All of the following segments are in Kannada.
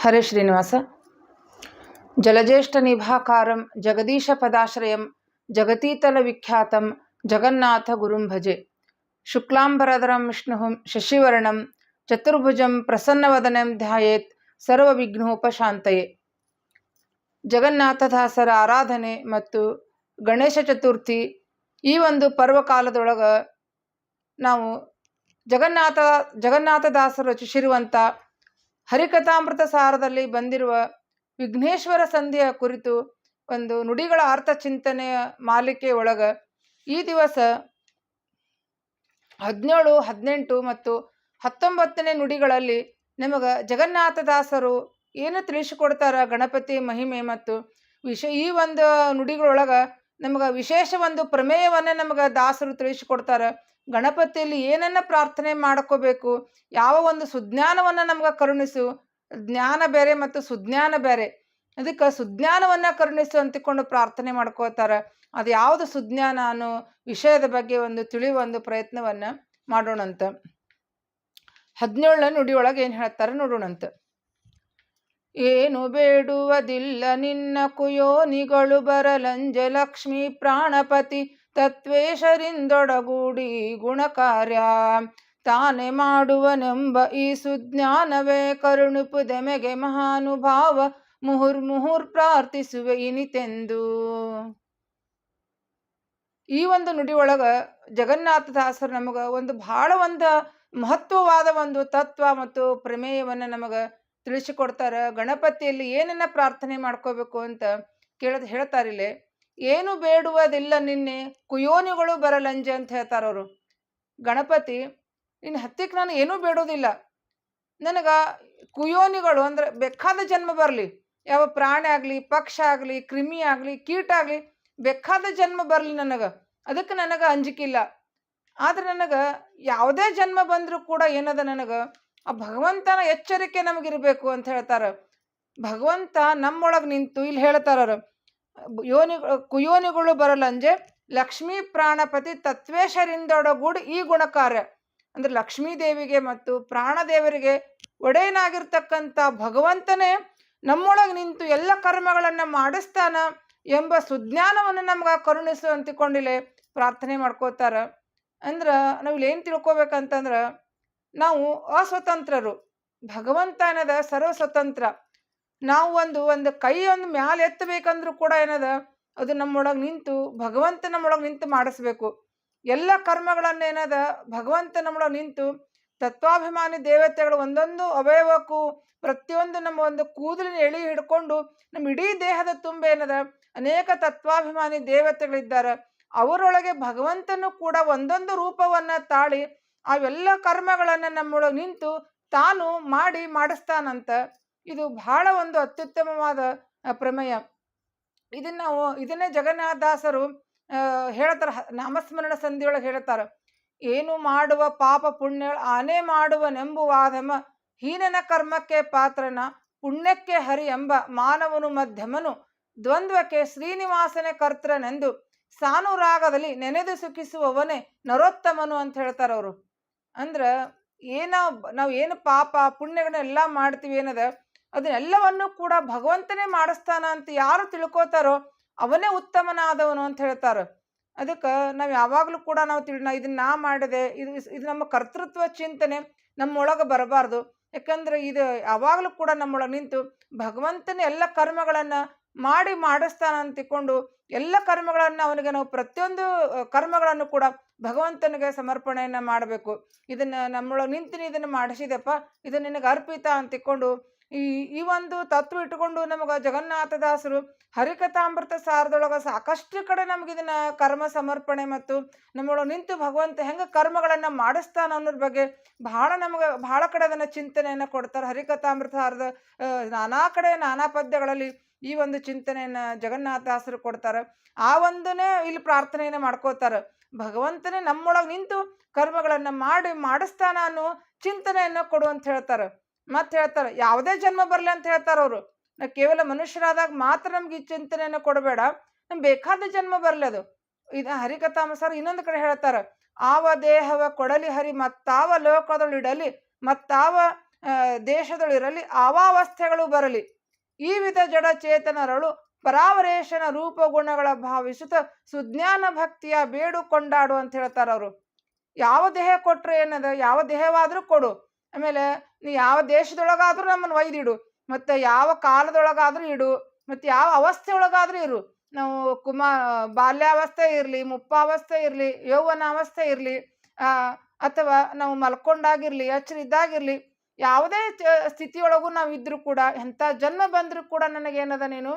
ಹರೇ ಶ್ರೀನಿವಾಸ. ಜಲಜ್ಯೇಷ್ಠ ನಿಭಾಕಾರಂ, ಜಗದೀಶ ಪದಾಶ್ರಯಂ, ಜಗತೀತಲ ವಿಖ್ಯಾತಂ, ಜಗನ್ನಾಥ ಗುರುಂ ಭಜೆ. ಶುಕ್ಲಾಂಬರಧರಂ, ವಿಷ್ಣು, ಶಶಿವರ್ಣಂ, ಚತುರ್ಭುಜಂ, ಪ್ರಸನ್ನವದನಂ ಧ್ಯಾಯೇತ್, ಸರ್ವವಿಘ್ನೋಪಶಾಂತಯೇ. ಜಗನ್ನಾಥದಾಸರ ಆರಾಧನೆ ಮತ್ತು ಗಣೇಶ ಚತುರ್ಥಿ ಈ ಒಂದು ಪರ್ವಕಾಲದೊಳಗೆ ನಾವು ಜಗನ್ನಾಥ, ಜಗನ್ನಾಥದಾಸರು ರಚಿಸಿರುವಂಥ ಹರಿಕಥಾಮೃತ ಸಾರದಲ್ಲಿ ಬಂದಿರುವ ವಿಘ್ನೇಶ್ವರ ಸಂಧಿಯ ಕುರಿತು ಒಂದು ನುಡಿಗಳ ಅರ್ಥ ಚಿಂತನೆಯ ಮಾಲಿಕೆ ಒಳಗ ಈ ದಿವಸ ಹದಿನೇಳು ಹದಿನೆಂಟು ಮತ್ತು ಹತ್ತೊಂಬತ್ತನೇ ನುಡಿಗಳಲ್ಲಿ ನಮಗೆ ಜಗನ್ನಾಥದಾಸರು ಏನು ತಿಳಿಸಿಕೊಡ್ತಾರ ಗಣಪತಿ ಮಹಿಮೆ ಮತ್ತು ವಿಶ, ಈ ಒಂದು ನುಡಿಗಳೊಳಗೆ ನಮಗೆ ವಿಶೇಷ ಒಂದು ಪ್ರಮೇಯವನ್ನು ನಮಗೆ ದಾಸರು ತಿಳಿಸಿಕೊಡ್ತಾರೆ. ಗಣಪತಿಯಲ್ಲಿ ಏನನ್ನ ಪ್ರಾರ್ಥನೆ ಮಾಡ್ಕೋಬೇಕು, ಯಾವ ಒಂದು ಸುಜ್ಞಾನವನ್ನು ನಮ್ಗೆ ಕರುಣಿಸು, ಜ್ಞಾನ ಬೇರೆ ಮತ್ತು ಸುಜ್ಞಾನ ಬೇರೆ. ಅದಕ್ಕೆ ಸುಜ್ಞಾನವನ್ನು ಕರುಣಿಸು ಅಂತಿಕೊಂಡು ಪ್ರಾರ್ಥನೆ ಮಾಡ್ಕೋತಾರೆ. ಅದು ಯಾವುದು ಸುಜ್ಞಾನ ಅನ್ನೋ ವಿಷಯದ ಬಗ್ಗೆ ಒಂದು ತಿಳಿಯುವ ಒಂದು ಪ್ರಯತ್ನವನ್ನು ಮಾಡೋಣಂತ. ಹದಿನೇಳನ ನುಡಿಯೊಳಗೆ ಏನು ಹೇಳ್ತಾರೆ ನೋಡೋಣಂತ. ಏನು ಬೇಡುವುದಿಲ್ಲ ನಿನ್ನ ಕುಯೋನಿಗಳು ಬರಲಂಜ ಲಕ್ಷ್ಮೀ ಪ್ರಾಣಪತಿ ತತ್ವೇಶರಿಂದೊಡಗೂಡಿ ಗುಣಕಾರ್ಯ. ತಾನೆ ಮಾಡುವನೆಂಬ ಈ ಸುಜ್ಞಾನವೇ ಕರುಣಿಪುದೆಮೆಗೆ ಮಹಾನುಭಾವ. ಮುಹುರ್ ಮುಹುರ್ ಪ್ರಾರ್ಥಿಸುವೆ ಇನಿತೆಂದು. ಈ ಒಂದು ನುಡಿಯೊಳಗ ಜಗನ್ನಾಥ ಜಗನ್ನಾಥದಾಸರು ನಮಗೆ ಒಂದು ಬಹಳ ಒಂದು ಮಹತ್ವವಾದ ಒಂದು ತತ್ವ ಮತ್ತು ಪ್ರಮೇಯವನ್ನು ನಮಗೆ ತಿಳಿಸಿಕೊಡ್ತಾರೆ. ಗಣಪತಿಯಲ್ಲಿ ಏನನ್ನ ಪ್ರಾರ್ಥನೆ ಮಾಡ್ಕೋಬೇಕು ಅಂತ ಕೇಳದ್ ಹೇಳ್ತಾರಿಲ್ಲೇ. ಏನು ಬೇಡುವುದಿಲ್ಲ ನಿನ್ನೆ, ಕುಯೋನಿಗಳು ಬರಲಂಜೆ ಅಂತ ಹೇಳ್ತಾರವರು. ಗಣಪತಿ, ನಿನ್ನ ಹತ್ತಿಕ್ ನಾನು ಏನೂ ಬೇಡೋದಿಲ್ಲ ನನಗೆ ಕುಯೋನಿಗಳು ಅಂದ್ರೆ ಬೇಕಾದ ಜನ್ಮ ಬರಲಿ. ಯಾವ ಪ್ರಾಣಿ ಆಗಲಿ, ಪಕ್ಷ ಆಗಲಿ, ಕ್ರಿಮಿ ಆಗಲಿ, ಕೀಟ ಆಗಲಿ, ಬೇಕಾದ ಜನ್ಮ ಬರಲಿ ನನಗೆ. ಅದಕ್ಕೆ ನನಗೆ ಅಂಜಿಕಿಲ್ಲ. ಆದ್ರೆ ನನಗೆ ಯಾವುದೇ ಜನ್ಮ ಬಂದರೂ ಕೂಡ ಏನದ ನನಗೆ? ಆ ಭಗವಂತನ ಎಚ್ಚರಿಕೆ ನಮಗಿರಬೇಕು ಅಂತ ಹೇಳ್ತಾರೆ. ಭಗವಂತ ನಮ್ಮೊಳಗೆ ನಿಂತು ಇಲ್ಲಿ ಹೇಳ್ತಾರ ಯೋನಿ ಕುಯೋನಿಗಳು ಬರಲಂಜೆ ಲಕ್ಷ್ಮೀ ಪ್ರಾಣಪತಿ ತತ್ವೇಶರಿಂದೊಡಗೂಡಿ ಈ ಗುಣಕಾರ್ಯ. ಅಂದ್ರೆ ಲಕ್ಷ್ಮೀ ದೇವಿಗೆ ಮತ್ತು ಪ್ರಾಣದೇವರಿಗೆ ಒಡೆಯನಾಗಿರ್ತಕ್ಕಂಥ ಭಗವಂತನೇ ನಮ್ಮೊಳಗೆ ನಿಂತು ಎಲ್ಲ ಕರ್ಮಗಳನ್ನು ಮಾಡಿಸ್ತಾನ ಎಂಬ ಸುಜ್ಞಾನವನ್ನು ನಮ್ಗೆ ಕರುಣಿಸು ಅಂತಿಕೊಂಡಿಲೆ ಪ್ರಾರ್ಥನೆ ಮಾಡ್ಕೋತಾರ. ಅಂದ್ರೆ ನಾವು ಏನು ತಿಳ್ಕೊಬೇಕಂತಂದ್ರೆ ನಾವು ಅಸ್ವತಂತ್ರರು. ಭಗವಂತನದ ಸರ್ವ ಸ್ವತಂತ್ರ ನಾವು ಒಂದು ಒಂದು ಕೈ ಒಂದು ಮ್ಯಾಲೆ ಎತ್ತಬೇಕಂದ್ರೂ ಕೂಡ ಏನದ, ಅದು ನಮ್ಮೊಳಗೆ ನಿಂತು ಭಗವಂತ ನಮ್ಮೊಳಗೆ ನಿಂತು ಮಾಡಿಸ್ಬೇಕು. ಎಲ್ಲ ಕರ್ಮಗಳನ್ನು ಏನದ, ಭಗವಂತ ನಮ್ಮೊಳಗೆ ನಿಂತು ತತ್ವಾಭಿಮಾನಿ ದೇವತೆಗಳು ಒಂದೊಂದು ಅವಯವಕ್ಕೂ ಪ್ರತಿಯೊಂದು ನಮ್ಮ ಒಂದು ಕೂದಲಿನ ಎಳಿ ಹಿಡ್ಕೊಂಡು ನಮ್ಮ ಇಡೀ ದೇಹದ ತುಂಬ ಏನದ, ಅನೇಕ ತತ್ವಾಭಿಮಾನಿ ದೇವತೆಗಳಿದ್ದಾರೆ. ಅವರೊಳಗೆ ಭಗವಂತನು ಕೂಡ ಒಂದೊಂದು ರೂಪವನ್ನ ತಾಳಿ, ಅವೆಲ್ಲ ಕರ್ಮಗಳನ್ನು ನಮ್ಮೊಳಗೆ ನಿಂತು ತಾನು ಮಾಡಿ ಮಾಡಿಸ್ತಾನಂತ ಇದು ಬಹಳ ಒಂದು ಅತ್ಯುತ್ತಮವಾದ ಪ್ರಮೇಯ. ಇದನ್ನ ಇದನ್ನೇ ಜಗನ್ನಾಥದಾಸರು ಹೇಳ್ತಾರ ನಾಮಸ್ಮರಣ ಸಂಧಿಯೊಳಗೆ ಹೇಳ್ತಾರ. ಏನು ಮಾಡುವ ಪಾಪ ಪುಣ್ಯ ಆನೆ ಮಾಡುವನೆಂಬುವಾದಮ ಹೀನನ ಕರ್ಮಕ್ಕೆ ಪಾತ್ರನ, ಪುಣ್ಯಕ್ಕೆ ಹರಿ ಎಂಬ ಮಾನವನು ಮಧ್ಯಮನು, ದ್ವಂದ್ವಕ್ಕೆ ಶ್ರೀನಿವಾಸನೆ ಕರ್ತನೆಂದು ಸಾನುರಾಗದಲ್ಲಿ ನೆನೆದು ಸುಖಿಸುವವನೇ ನರೋತ್ತಮನು ಅಂತ ಹೇಳ್ತಾರ ಅವರು. ಅಂದ್ರೆ, ಏನ ನಾವು ಏನು ಪಾಪ ಪುಣ್ಯಗಳನ್ನೆಲ್ಲ ಮಾಡ್ತೀವಿ ಏನದ ಅದನ್ನೆಲ್ಲವನ್ನು ಕೂಡ ಭಗವಂತನೇ ಮಾಡಿಸ್ತಾನ ಅಂತ ಯಾರು ತಿಳ್ಕೋತಾರೋ ಅವನೇ ಉತ್ತಮನಾದವನು ಅಂತ ಹೇಳ್ತಾರೆ. ಅದಕ್ಕೆ ನಾವು ಯಾವಾಗಲೂ ಕೂಡ ನಾವು ತಿಳಿ ಇದನ್ನ ನಾ ಮಾಡಿದೆ, ಇದು ಇದು ನಮ್ಮ ಕರ್ತೃತ್ವ ಚಿಂತನೆ ನಮ್ಮೊಳಗೆ ಬರಬಾರ್ದು. ಯಾಕಂದ್ರೆ ಇದು ಯಾವಾಗಲೂ ಕೂಡ ನಮ್ಮೊಳಗೆ ನಿಂತು ಭಗವಂತನ ಎಲ್ಲ ಕರ್ಮಗಳನ್ನು ಮಾಡಿ ಮಾಡಿಸ್ತಾನ ಅಂತಿಕೊಂಡು ಎಲ್ಲ ಕರ್ಮಗಳನ್ನು ಅವನಿಗೆ ನಾವು ಪ್ರತಿಯೊಂದು ಕರ್ಮಗಳನ್ನು ಕೂಡ ಭಗವಂತನಿಗೆ ಸಮರ್ಪಣೆಯನ್ನು ಮಾಡಬೇಕು. ಇದನ್ನು ನಮ್ಮೊಳಗೆ ನಿಂತಿನಿ ಇದನ್ನು ಮಾಡಿಸಿದೆಪ್ಪ ಇದು ನಿನಗೆ ಅರ್ಪಿತ ಅಂತ ಅಂತಿಕೊಂಡು ಈ ಈ ಒಂದು ತತ್ವ ಇಟ್ಕೊಂಡು ನಮಗೆ ಜಗನ್ನಾಥದಾಸರು ಹರಿಕಥಾಮೃತ ಸಾರದೊಳಗೆ ಸಾಕಷ್ಟು ಕಡೆ ನಮ್ಗೆ ಇದನ್ನ ಕರ್ಮ ಸಮರ್ಪಣೆ ಮತ್ತು ನಮ್ಮೊಳಗೆ ನಿಂತು ಭಗವಂತ ಹೆಂಗೆ ಕರ್ಮಗಳನ್ನು ಮಾಡಿಸ್ತಾನ ಅನ್ನೋದ್ರ ಬಗ್ಗೆ ಬಹಳ ನಮಗೆ ಬಹಳ ಕಡೆ ಅದನ್ನು ಚಿಂತನೆಯನ್ನು ಕೊಡ್ತಾರೆ. ಹರಿಕಥಾಮೃತ ಸಾರದ ನಾನಾ ಕಡೆ ನಾನಾ ಪದ್ಯಗಳಲ್ಲಿ ಈ ಒಂದು ಚಿಂತನೆಯನ್ನು ಜಗನ್ನಾಥದಾಸರು ಕೊಡ್ತಾರೆ. ಆ ಒಂದನ್ನೇ ಇಲ್ಲಿ ಪ್ರಾರ್ಥನೆಯನ್ನು ಮಾಡ್ಕೋತಾರೆ. ಭಗವಂತನೇ ನಮ್ಮೊಳಗೆ ನಿಂತು ಕರ್ಮಗಳನ್ನು ಮಾಡಿ, ಮಾಡಿಸ್ತಾನ ಅನ್ನೋ ಚಿಂತನೆಯನ್ನು ಕೊಡು ಅಂತ ಹೇಳ್ತಾರೆ. ಮತ್ತೆ ಹೇಳ್ತಾರೆ ಯಾವುದೇ ಜನ್ಮ ಬರಲಿ ಅಂತ ಹೇಳ್ತಾರೆ ಅವರು. ನಾವು ಕೇವಲ ಮನುಷ್ಯರಾದಾಗ ಮಾತ್ರ ನಮ್ಗೆ ಈ ಚಿಂತನೆಯನ್ನು ಕೊಡಬೇಡ ನಮ್ಗೆ ಬೇಕಾದ ಜನ್ಮ ಬರಲಿ ಅದು. ಇದು ಹರಿಕಥಾಮಸಾರ ಇನ್ನೊಂದು ಕಡೆ ಹೇಳ್ತಾರೆ ಆವ ದೇಹವ ಕೊಡಲಿ ಹರಿ ಮತ್ತಾವ ಲೋಕದೊಳಿಡಲಿ ಮತ್ತಾವ ಆ, ದೇಶದಲ್ಲಿರಲಿ ಆವಾವಸ್ಥೆಗಳು ಬರಲಿ. ಈ ವಿಧ ಜಡ ಚೇತನರಳು ಪರಾವರೇಶನ ರೂಪ ಗುಣಗಳ ಭಾವಿಸುತ್ತ ಸುಜ್ಞಾನ ಭಕ್ತಿಯ ಬೇಡು ಕೊಂಡಾಡು ಅಂತ ಹೇಳ್ತಾರ ಅವರು. ಯಾವ ದೇಹ ಕೊಟ್ಟರೆ ಏನದ ಯಾವ ದೇಹವಾದರೂ ಕೊಡು. ಆಮೇಲೆ ನೀ ಯಾವ ದೇಶದೊಳಗಾದ್ರೂ ನಮ್ಮನ್ನು ಒಯ್ದಿಡು, ಮತ್ತೆ ಯಾವ ಕಾಲದೊಳಗಾದ್ರೂ ಇಡು, ಮತ್ತೆ ಯಾವ ಅವಸ್ಥೆ ಒಳಗಾದ್ರೂ ಇರು. ನಾವು ಕುಮಾ, ಬಾಲ್ಯಾವಸ್ಥೆ ಇರಲಿ, ಮುಪ್ಪಾವಸ್ಥೆ ಇರಲಿ, ಯೌವನಾವಸ್ಥೆ ಇರಲಿ ಅಥವಾ ನಾವು ಮಲ್ಕೊಂಡಾಗಿರ್ಲಿ ಎಚ್ಚರಿದ್ದಾಗಿರ್ಲಿ ಯಾವುದೇ ಸ್ಥಿತಿಯೊಳಗೂ ನಾವು ಇದ್ರೂ ಕೂಡ, ಎಂಥ ಜನ್ಮ ಬಂದರೂ ಕೂಡ ನನಗೇನದ ನೀನು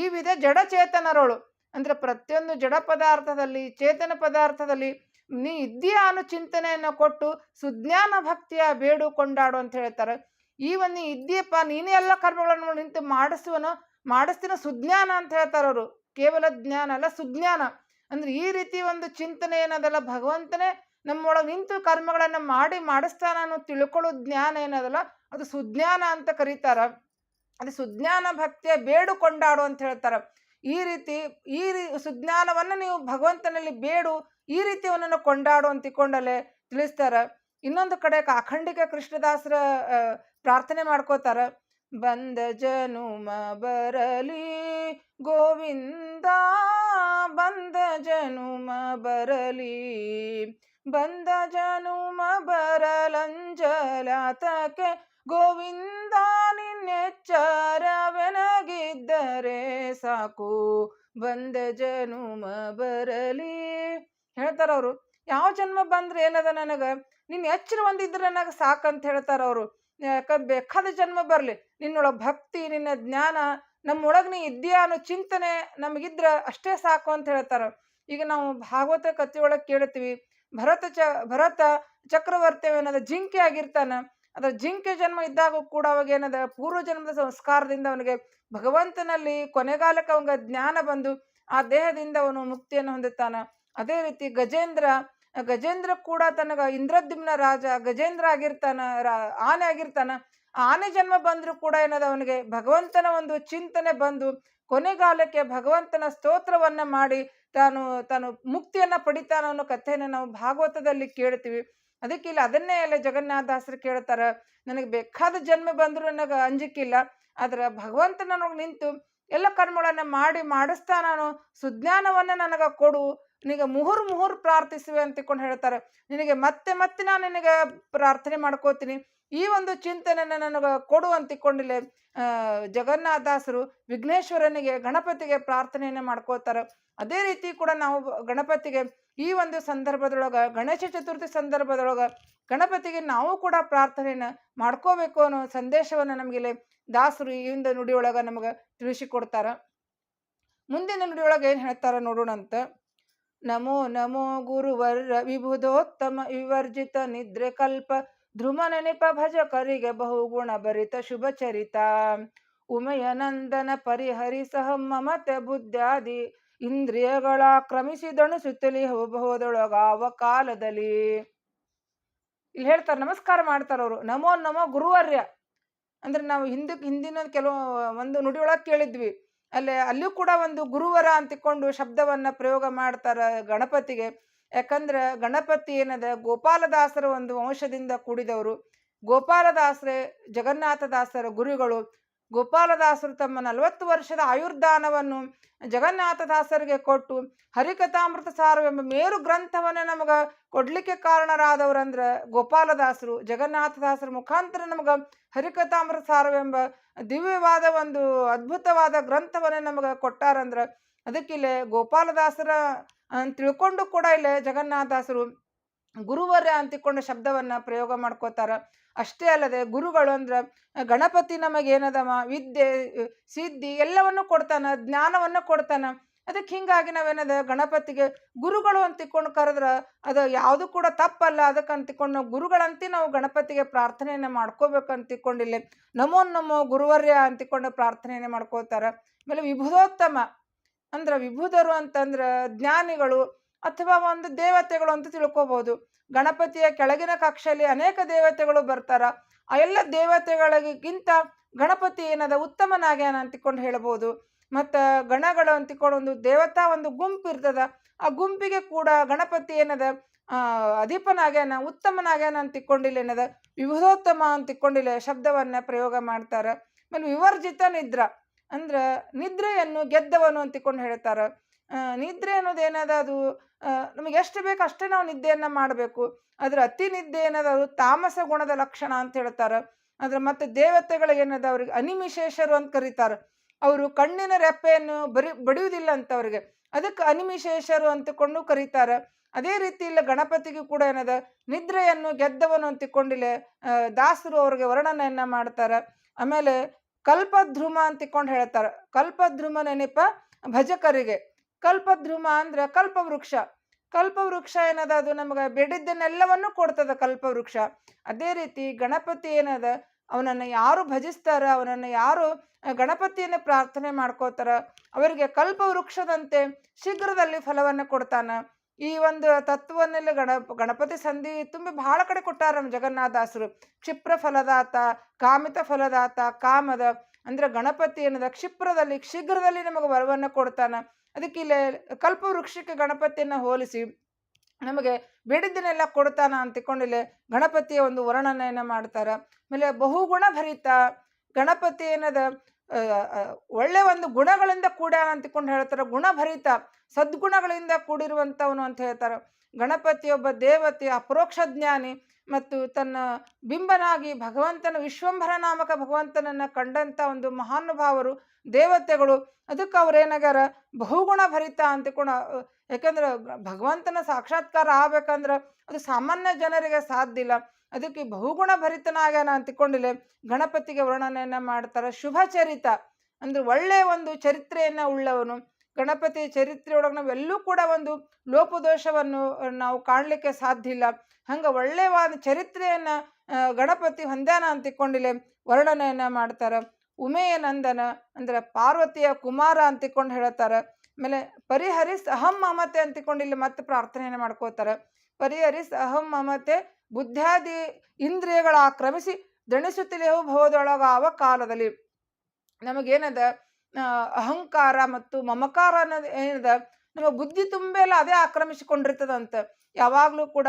ಈ ವಿಧ ಜಡಚೇತನರಳು. ಅಂದ್ರೆ ಪ್ರತಿಯೊಂದು ಜಡ ಪದಾರ್ಥದಲ್ಲಿ, ಚೇತನ ಪದಾರ್ಥದಲ್ಲಿ ನೀ ಇದ್ದೀಯಾ ಅನ್ನೋ ಚಿಂತನೆಯನ್ನು ಕೊಟ್ಟು ಸುಜ್ಞಾನ ಭಕ್ತಿಯ ಬೇಡು ಕೊಂಡಾಡು ಅಂತ ಹೇಳ್ತಾರೆ. ಈ ಒಂದು ನೀ ಇದ್ದೀಯಪ್ಪ ನೀನೇ ಎಲ್ಲ ಕರ್ಮಗಳನ್ನು ನಿಂತು ಮಾಡಿಸುವನು, ಮಾಡಿಸ್ತೀನ ಸುಜ್ಞಾನ ಅಂತ ಹೇಳ್ತಾರೆ ಅವರು. ಕೇವಲ ಜ್ಞಾನ ಅಲ್ಲ, ಸುಜ್ಞಾನ. ಅಂದ್ರೆ ಈ ರೀತಿ ಒಂದು ಚಿಂತನೆ ಏನದಲ್ಲ, ಭಗವಂತನೇ ನಮ್ಮೊಳಗೆ ನಿಂತು ಕರ್ಮಗಳನ್ನು ಮಾಡಿ ಮಾಡಿಸ್ತಾನ ಅನ್ನೋ ತಿಳ್ಕೊಳ್ಳೋ ಜ್ಞಾನ ಏನದಲ್ಲ, ಅದು ಸುಜ್ಞಾನ ಅಂತ ಕರೀತಾರ. ಅದು ಸುಜ್ಞಾನ ಭಕ್ತಿಯ ಬೇಡು ಕೊಂಡಾಡು ಅಂತ ಹೇಳ್ತಾರೆ. ಈ ರೀತಿ, ಈ ರೀ ಸುಜ್ಞಾನವನ್ನು ನೀವು ಭಗವಂತನಲ್ಲಿ ಬೇಡು ಈ ರೀತಿ ಅವನನ್ನು ಕೊಂಡಾಡು ಅಂತ ತಿಳಿಸ್ತಾರ. ಇನ್ನೊಂದು ಕಡೆ ಅಖಂಡಿಕ ಕೃಷ್ಣದಾಸರ ಪ್ರಾರ್ಥನೆ ಮಾಡ್ಕೋತಾರ. ಬಂದ ಜನುಮ ಬರಲಿ, ಗೋವಿಂದ, ಬಂದ ಜನುಮ ಬರಲಿ, ಬಂದ ಜನುಮ ಬರಲಂಜಲಾತಕ್ಕೆ ಗೋವಿಂದ ನಿನ್ನೆಚ್ಚರವೆನಗಿದ್ದರೆ ಸಾಕು. ಬಂದ ಜನುಮ ಬರಲಿ ಹೇಳ್ತಾರ ಅವರು ಯಾವ ಜನ್ಮ ಬಂದ್ರೆ ಏನದ ನನಗ? ನಿನ್ನ ಎಚ್ಚರ ಒಂದಿದ್ರೆ ನನಗೆ ಸಾಕಂತ ಹೇಳ್ತಾರ ಅವರು ಬೇಕಾದ ಜನ್ಮ ಬರಲಿ. ನಿನ್ನೊಳಗೆ ಭಕ್ತಿ, ನಿನ್ನ ಜ್ಞಾನ, ನಮ್ಮೊಳಗೆ ನೀ ಇದೆಯಾ ಅನ್ನೋ ಚಿಂತನೆ ನಮಗಿದ್ರ ಅಷ್ಟೇ ಸಾಕು ಅಂತ ಹೇಳ್ತಾರ. ಈಗ ನಾವು ಭಾಗವತ ಕಥೆಯೊಳಗೆ ಕೇಳ್ತೀವಿ. ಭರತ ಚ, ಭರತ ಚಕ್ರವರ್ತಿ ಏನದ ಜಿಂಕೆ ಆಗಿರ್ತಾನ. ಅದ್ರ ಜಿಂಕೆ ಜನ್ಮ ಇದ್ದಾಗ ಕೂಡ ಅವಾಗ ಏನದ ಪೂರ್ವ ಜನ್ಮದ ಸಂಸ್ಕಾರದಿಂದ ಅವನಿಗೆ ಭಗವಂತನಲ್ಲಿ ಕೊನೆಗಾಲಕ್ಕೆ ಅವನಿಗೆ ಜ್ಞಾನ ಬಂದು ಆ ದೇಹದಿಂದ ಅವನು ಮುಕ್ತಿಯನ್ನು ಹೊಂದುತ್ತಾನ. ಅದೇ ರೀತಿ ಗಜೇಂದ್ರ ಗಜೇಂದ್ರ ಕೂಡ ತನಗ ಇಂದ್ರದ್ಯುಮ್ನ ರಾಜ, ಗಜೇಂದ್ರ ಆಗಿರ್ತಾನ ಆನೆ ಆಗಿರ್ತಾನ ಆನೆ ಜನ್ಮ ಬಂದರೂ ಕೂಡ ಏನದ ಅವನಿಗೆ ಭಗವಂತನ ಒಂದು ಚಿಂತನೆ ಬಂದು ಕೊನೆಗಾಲಕ್ಕೆ ಭಗವಂತನ ಸ್ತೋತ್ರವನ್ನ ಮಾಡಿ ತಾನು ತಾನು ಮುಕ್ತಿಯನ್ನ ಪಡಿತಾನ ಅನ್ನೋ ಕಥೆಯನ್ನು ನಾವು ಭಾಗವತದಲ್ಲಿ ಕೇಳ್ತೀವಿ. ಅದಕ್ಕೆ ಇಲ್ಲಿ ಅದನ್ನೇ ಎಲ್ಲ ಜಗನ್ನಾಥಾಸರು ಕೇಳ್ತಾರ, ನನಗೆ ಬೇಕಾದ ಜನ್ಮ ಬಂದರೂ ನನಗೆ ಅಂಜಿಕಿಲ್ಲ, ಆದ್ರೆ ಭಗವಂತನ ನಿಂತು ಎಲ್ಲ ಕರ್ಮಗಳನ್ನ ಮಾಡಿ ಮಾಡಿಸ್ತಾ ನಾನು ಸುಜ್ಞಾನವನ್ನ ನನಗೆ ಕೊಡು ನಿನಗೆ ಮುಹುರ್ ಮುಹುರ್ ಪ್ರಾರ್ಥಿಸುವೆ ಅಂತ ತಿಳ್ಕೊಂಡು ಹೇಳ್ತಾರೆ. ನಿನಗೆ ಮತ್ತೆ ಮತ್ತೆ ನಾನು ನಿನಗೆ ಪ್ರಾರ್ಥನೆ ಮಾಡ್ಕೋತೀನಿ. ಈ ಒಂದು ಚಿಂತನೆಯನ್ನು ನನಗೆ ಕೊಡು ಅಂತ ತಿಳ್ಕೊಂಡಿಲ್ಲ ಜಗನ್ನಾಥಾಸರು ವಿಘ್ನೇಶ್ವರನಿಗೆ ಗಣಪತಿಗೆ ಪ್ರಾರ್ಥನೆಯನ್ನು ಮಾಡ್ಕೋತಾರೆ ಅದೇ ರೀತಿ ಕೂಡ ನಾವು ಗಣಪತಿಗೆ ಈ ಒಂದು ಸಂದರ್ಭದೊಳಗೆ, ಗಣೇಶ ಚತುರ್ಥಿ ಸಂದರ್ಭದೊಳಗೆ ಗಣಪತಿಗೆ ನಾವು ಕೂಡ ಪ್ರಾರ್ಥನೆಯನ್ನು ಮಾಡ್ಕೋಬೇಕು ಅನ್ನೋ ಸಂದೇಶವನ್ನು ನಮಗಿಲ್ಲಿ ದಾಸರು ಈ ಒಂದು ನುಡಿಯೊಳಗ ನಮಗೆ ತಿಳಿಸಿಕೊಡ್ತಾರ. ಮುಂದಿನ ನುಡಿಯೊಳಗೆ ಏನು ಹೇಳ್ತಾರೆ ನೋಡೋಣ ಅಂತ ನಮೋ ನಮೋ ಗುರುವರ್ರ ವಿಭುಧೋತ್ತಮ ವಿವರ್ಜಿತ ನಿದ್ರೆ ಕಲ್ಪ ಧ್ರುವ ನೆನಪ ಭಜಕರಿಗೆ ಬಹುಗುಣ ಭರಿತ ಶುಭ ಚರಿತ. ಉಮಯನಂದನ ಪರಿಹರಿ ಪರಿಹರಿಸಹ ಮಮತೆ ಬುದ್ಧಾದಿ ಇಂದ್ರಿಯಗಳ ಕ್ರಮಿಸಿದಣು ಸುತ್ತಲಿ ಹೋಗಬಹುದೊಳಗಾವ ಕಾಲದಲ್ಲಿ. ಇಲ್ಲಿ ಹೇಳ್ತಾರೆ, ನಮಸ್ಕಾರ ಮಾಡ್ತಾರೆ ಅವರು. ನಮೋ ನಮೋ ಗುರುವರ್ಯ. ಅಂದ್ರೆ ನಾವು ಹಿಂದಕ್ಕೆ ಹಿಂದಿನ ಕೆಲವು ಒಂದು ನುಡಿಯೊಳಗೆ ಕೇಳಿದ್ವಿ. ಅಲ್ಲೇ ಅಲ್ಲೂ ಕೂಡ ಒಂದು ಗುರುವರ ಅಂತಿಕೊಂಡು ಶಬ್ದವನ್ನ ಪ್ರಯೋಗ ಮಾಡ್ತಾರೆ ಗಣಪತಿಗೆ. ಯಾಕಂದ್ರೆ ಗಣಪತಿ ಏನದ, ಗೋಪಾಲದಾಸರ ಒಂದು ವಂಶದಿಂದ ಕೂಡಿದವರು. ಗೋಪಾಲದಾಸರೇ ಜಗನ್ನಾಥದಾಸರ ಗುರುಗಳು. ಗೋಪಾಲದಾಸರು ತಮ್ಮ ನಲವತ್ತು ವರ್ಷದ ಆಯುರ್ದಾನವನ್ನು ಜಗನ್ನಾಥದಾಸರಿಗೆ ಕೊಟ್ಟು ಹರಿಕಥಾಮೃತ ಸಾರವೆಂಬ ಮೇರು ಗ್ರಂಥವನ್ನು ನಮಗೆ ಕೊಡಲಿಕ್ಕೆ ಕಾರಣರಾದವರಂದ್ರೆ ಗೋಪಾಲದಾಸರು ಜಗನ್ನಾಥದಾಸರ ಮುಖಾಂತರ ನಮಗೆ ಹರಿಕಥಾಮೃತ ಸಾರವೆಂಬ ದಿವ್ಯವಾದ ಒಂದು ಅದ್ಭುತವಾದ ಗ್ರಂಥವನ್ನು ನಮಗೆ ಕೊಟ್ಟಾರಂದ್ರೆ ಅದಕ್ಕಿಲ್ಲೇ ಗೋಪಾಲದಾಸರ ತಿಳ್ಕೊಂಡು ಕೂಡ ಇಲ್ಲೇ ಜಗನ್ನಾಥದಾಸರು ಗುರುವರ್ಯ ಅಂತಿಕೊಂಡ ಶಬ್ದವನ್ನ ಪ್ರಯೋಗ ಮಾಡ್ಕೋತಾರ. ಅಷ್ಟೇ ಅಲ್ಲದೆ ಗುರುಗಳು ಅಂದ್ರೆ ಗಣಪತಿ ನಮಗೇನದವ ವಿದ್ಯೆ ಸಿದ್ಧಿ ಎಲ್ಲವನ್ನು ಕೊಡ್ತಾನ, ಜ್ಞಾನವನ್ನು ಕೊಡ್ತಾನ. ಅದಕ್ಕೆ ಹಿಂಗಾಗಿ ನಾವೇನದ ಗಣಪತಿಗೆ ಗುರುಗಳು ಅಂತ ತಿಕ್ಕೊಂಡು ಕರೆದ್ರ ಅದು ಯಾವುದು ಕೂಡ ತಪ್ಪಲ್ಲ. ಅದಕ್ಕೆ ಅಂತಿಕೊಂಡು ನಾವು ಗುರುಗಳಂತೆ ನಾವು ಗಣಪತಿಗೆ ಪ್ರಾರ್ಥನೆಯನ್ನು ಮಾಡ್ಕೋಬೇಕು ಅಂತ ತಿಳ್ಕೊಂಡಿಲ್ಲ ನಮೋ ನಮೋ ಗುರುವರ್ಯ ಅಂತಿಕೊಂಡು ಪ್ರಾರ್ಥನೆಯನ್ನು ಮಾಡ್ಕೋತಾರ. ಆಮೇಲೆ ವಿಭುಧೋತ್ತಮ ಅಂದ್ರೆ ವಿಭುಧರು ಅಂತಂದ್ರೆ ಜ್ಞಾನಿಗಳು ಅಥವಾ ಒಂದು ದೇವತೆಗಳು ಅಂತ ತಿಳ್ಕೊಬಹುದು ಗಣಪತಿಯ ಕೆಳಗಿನ ಕಕ್ಷೆಯಲ್ಲಿ ಅನೇಕ ದೇವತೆಗಳು ಬರ್ತಾರ. ಆ ಎಲ್ಲ ದೇವತೆಗಳಿಗಿಂತ ಗಣಪತಿ ಏನದ ಉತ್ತಮನಾಗ್ಯಾನ ಅಂತಿಕೊಂಡು ಹೇಳ್ಬೋದು. ಮತ್ತು ಗಣಗಳು ಅಂತಿಕೊಂಡು ಒಂದು ದೇವತಾ ಒಂದು ಗುಂಪು ಇರ್ತದ. ಆ ಗುಂಪಿಗೆ ಕೂಡ ಗಣಪತಿ ಏನದ ಅಧಿಪನಾಗ್ಯಾನ, ಉತ್ತಮನಾಗ್ಯಾನ ಅಂತ ತಿಕ್ಕೊಂಡಿಲ್ಲ ಏನದ ಅಂತ ತಿಕ್ಕೊಂಡಿಲ್ಲ ಶಬ್ದವನ್ನ ಪ್ರಯೋಗ ಮಾಡ್ತಾರ. ಆಮೇಲೆ ವಿವರ್ಜಿತ ನಿದ್ರ, ಅಂದ್ರೆ ನಿದ್ರೆಯನ್ನು ಗೆದ್ದವನು ಅಂತ ಹೇಳ್ತಾರೆ. ನಿದ್ರೆ ಅನ್ನೋದು ಏನದ ಅದು ನಮಗೆ ಎಷ್ಟು ಬೇಕು ಅಷ್ಟೇ ನಾವು ನಿದ್ದೆಯನ್ನು ಮಾಡಬೇಕು. ಅದ್ರ ಅತಿ ನಿದ್ದೆ ಏನದ ಅದು ತಾಮಸ ಗುಣದ ಲಕ್ಷಣ ಅಂತ ಹೇಳ್ತಾರೆ. ಅದ್ರ ಮತ್ತೆ ದೇವತೆಗಳಿಗೆ ಏನದ ಅವ್ರಿಗೆ ಅನಿಮಿಶೇಷರು ಅಂತ ಕರೀತಾರೆ. ಅವರು ಕಣ್ಣಿನ ರೆಪ್ಪೆಯನ್ನು ಬರಿ, ಬಡಿಯುವುದಿಲ್ಲ ಅಂತ ಅವ್ರಿಗೆ. ಅದಕ್ಕೆ ಅನಿಮಿಶೇಷರು ಅಂತಕೊಂಡು ಕರೀತಾರೆ. ಅದೇ ರೀತಿ ಇಲ್ಲ ಗಣಪತಿಗೂ ಕೂಡ ಏನದ, ನಿದ್ರೆಯನ್ನು ಗೆದ್ದವನು ಅಂತ ತಿಕ್ಕೊಂಡಿಲ್ಲ ದಾಸರು ಅವ್ರಿಗೆ ವರ್ಣನೆಯನ್ನ ಮಾಡ್ತಾರೆ. ಆಮೇಲೆ ಕಲ್ಪಧ್ರುಮ ಅಂತಿಕೊಂಡು ಹೇಳ್ತಾರ. ಕಲ್ಪಧ್ರುಮ ನೆನಪ ಭಜಕರಿಗೆ. ಕಲ್ಪದ್ರುಮ ಅಂದ್ರೆ ಕಲ್ಪವೃಕ್ಷ. ಕಲ್ಪವೃಕ್ಷ ಏನದ ಅದು ನಮಗೆ ಬೇಡಿದ್ದನ್ನೆಲ್ಲವನ್ನು ಕೊಡ್ತದ ಕಲ್ಪವೃಕ್ಷ. ಅದೇ ರೀತಿ ಗಣಪತಿ ಏನದ ಅವನನ್ನು ಯಾರು ಭಜಿಸ್ತಾರ, ಅವನನ್ನು ಯಾರು ಗಣಪತಿಯನ್ನು ಪ್ರಾರ್ಥನೆ ಮಾಡ್ಕೋತಾರ, ಅವರಿಗೆ ಕಲ್ಪವೃಕ್ಷದಂತೆ ಶೀಘ್ರದಲ್ಲಿ ಫಲವನ್ನು ಕೊಡ್ತಾನ. ಈ ಒಂದು ತತ್ವವನ್ನೆಲ್ಲ ಗಣ, ಗಣಪತಿ ಸಂಧಿ ತುಂಬಿ ಬಹಳ ಕಡೆ ಕೊಟ್ಟಾರ ನಮ್ಮ ಜಗನ್ನಾಥಾಸರು. ಕ್ಷಿಪ್ರ ಫಲದಾತ, ಕಾಮಿತ ಫಲದಾತ, ಕಾಮದ, ಅಂದ್ರೆ ಗಣಪತಿ ಏನದ ಕ್ಷಿಪ್ರದಲ್ಲಿ, ಶೀಘ್ರದಲ್ಲಿ ನಮಗೆ ವರವನ್ನು ಕೊಡ್ತಾನ. ಅದಕ್ಕೆ ಇಲ್ಲಿ ಕಲ್ಪವೃಕ್ಷಕ್ಕೆ ಗಣಪತಿಯನ್ನು ಹೋಲಿಸಿ, ನಮಗೆ ಬೇಡಿದ್ದನ್ನೆಲ್ಲ ಕೊಡ್ತಾನ ಅಂತ ಇಲ್ಲಿ ಗಣಪತಿಯ ಒಂದು ವರ್ಣನೆಯನ್ನು ಮಾಡ್ತಾರೆ. ಆಮೇಲೆ ಬಹುಗುಣ ಭರಿತ ಗಣಪತಿ ಏನದ ಒಳ್ಳೆ ಒಂದು ಗುಣಗಳಿಂದ ಕೂಡ ಅಂತ ತಿಳ್ಕೊಂಡು ಹೇಳ್ತಾರೆ. ಗುಣಭರಿತ ಸದ್ಗುಣಗಳಿಂದ ಕೂಡಿರುವಂಥವನು ಅಂತ ಹೇಳ್ತಾರೆ. ಗಣಪತಿ ಒಬ್ಬ ದೇವತೆ, ಅಪರೋಕ್ಷ ಜ್ಞಾನಿ ಮತ್ತು ತನ್ನ ಬಿಂಬನಾಗಿ ಭಗವಂತನ ವಿಶ್ವಂಭರ ನಾಮಕ ಭಗವಂತನನ್ನ ಕಂಡಂತ ಒಂದು ಮಹಾನುಭಾವರು ದೇವತೆಗಳು. ಅದಕ್ಕೆ ಅವ್ರೇನಾಗ್ಯಾರ ಬಹುಗುಣ ಭರಿತ ಅಂತ ಯಾಕಂದ್ರೆ ಭಗವಂತನ ಸಾಕ್ಷಾತ್ಕಾರ ಆಗ್ಬೇಕಂದ್ರೆ ಅದು ಸಾಮಾನ್ಯ ಜನರಿಗೆ ಸಾಧ್ಯ ಇಲ್ಲ. ಅದಕ್ಕೆ ಬಹುಗುಣ ಭರಿತನಾಗ್ಯಾನ ಅಂತ ತಿಳ್ಕೊಂಡಿಲ್ಲ ಗಣಪತಿಗೆ ವರ್ಣನೆಯನ್ನ ಮಾಡ್ತಾರೆ ಶುಭ ಚರಿತ. ಅಂದ್ರೆ ಒಳ್ಳೆ ಒಂದು ಚರಿತ್ರೆಯನ್ನ ಉಳ್ಳವನು. ಗಣಪತಿ ಚರಿತ್ರೆಯೊಳಗೆ ನಾವೆಲ್ಲೂ ಕೂಡ ಒಂದು ಲೋಪದೋಷವನ್ನು ನಾವು ಕಾಣಲಿಕ್ಕೆ ಸಾಧ್ಯ ಇಲ್ಲ. ಹಂಗೆ ಒಳ್ಳೆಯವಾದ ಚರಿತ್ರೆಯನ್ನ ಆ, ಗಣಪತಿ ಹೊಂದ್ಯಾನ ಅಂತ ವರ್ಣನೆಯನ್ನು ವರ್ಣನೆಯನ್ನ ಮಾಡ್ತಾರ. ಉಮೆಯ ನಂದನ ಅಂದ್ರೆ ಪಾರ್ವತಿಯ ಕುಮಾರ ಅಂತಿಕೊಂಡು ಹೇಳ್ತಾರೆ. ಆಮೇಲೆ ಪರಿಹರಿಸ್ ಅಹಂ ಮಮತೆ ಅಂತಿಕೊಂಡು ಇಲ್ಲಿ ಮತ್ತೆ ಪ್ರಾರ್ಥನೆಯನ್ನು ಮಾಡ್ಕೋತಾರ ಪರಿಹರಿಸ್ ಅಹಂ ಮಮತೆ ಬುದ್ಧಾದಿ ಇಂದ್ರಿಯಗಳ ಆಕ್ರಮಿಸಿ ದಣಿಸುತ್ತಲೆಯೂ ಭವದೊಳಗಾವ ಕಾಲದಲ್ಲಿ. ನಮಗೇನದ ಅಹಂಕಾರ ಮತ್ತು ಮಮಕಾರ ಅನ್ನೋದು ಏನದ, ನಮ್ಮ ಬುದ್ಧಿ ತುಂಬೆಲ್ಲ ಅದೇ ಆಕ್ರಮಿಸಿಕೊಂಡಿರ್ತದಂತ. ಯಾವಾಗಲೂ ಕೂಡ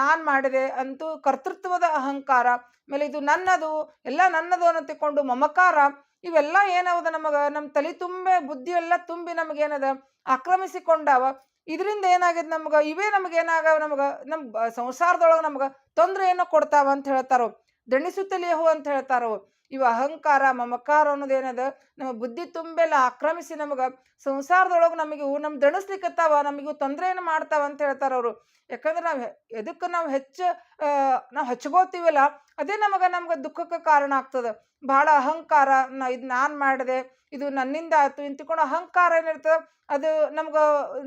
ನಾನ್ ಮಾಡಿದೆ ಅಂತೂ ಕರ್ತೃತ್ವದ ಅಹಂಕಾರ ಆಮೇಲೆ ಇದು ನನ್ನದು, ಎಲ್ಲ ನನ್ನದು ಅನ್ನೋ ತಿಳ್ಕೊಂಡು ಮಮಕಾರ, ಇವೆಲ್ಲ ಏನವದ ನಮಗೆ ನಮ್ಮ ತಲೆ ತುಂಬೆ ಬುದ್ಧಿ ಎಲ್ಲ ತುಂಬಿ ನಮಗೇನದ, ಆಕ್ರಮಿಸಿಕೊಂಡಾವ. ಇದರಿಂದ ಏನಾಗಿದೆ ನಮ್ಗೆ, ಇವೇ ನಮ್ಗೆ ಏನಾಗವ ನಮ್ಗೆ ನಮ್ಮ ಸಂಸಾರದೊಳಗೆ ನಮ್ಗೆ ತೊಂದರೆ ಏನೋ ಕೊಡ್ತಾವ ಅಂತ ಹೇಳ್ತಾರೋ ದಣಿಸುತ್ತಲೇಹು ಅಂತ ಹೇಳ್ತಾರೋ. ಇವು ಅಹಂಕಾರ, ಮಮಕಾರ ಅನ್ನೋದು ಏನದ? ನಮ್ಮ ಬುದ್ಧಿ ತುಂಬೆಲ್ಲ ಆಕ್ರಮಿಸಿ ನಮಗೆ ಸಂಸಾರದೊಳಗೆ ನಮಗೆ ಇವು ನಮ್ ದಣಿಸ್ಲಿಕ್ಕತ್ತಾವ ನಮಗಿವು ತೊಂದರೆಯನ್ನು ಮಾಡ್ತಾವ ಅಂತ ಹೇಳ್ತಾರೆ ಅವರು. ಯಾಕಂದ್ರೆ ನಾವು ಎದಕ್ಕೆ ನಾವು ಹೆಚ್ಚು ನಾವು ಹಚ್ಕೋತೀವಲ್ಲ ಅದೇ ನಮಗೆ ನಮ್ಗೆ ದುಃಖಕ್ಕೆ ಕಾರಣ ಆಗ್ತದೆ. ಭಾಳ ಅಹಂಕಾರ, ನಾ ಇದು ನಾನು ಮಾಡಿದೆ, ಇದು ನನ್ನಿಂದ ಆಯ್ತು ಇಂತಿಕೊಂಡು ಅಹಂಕಾರ ಏನಿರ್ತದೆ, ಅದು ನಮ್ಗೆ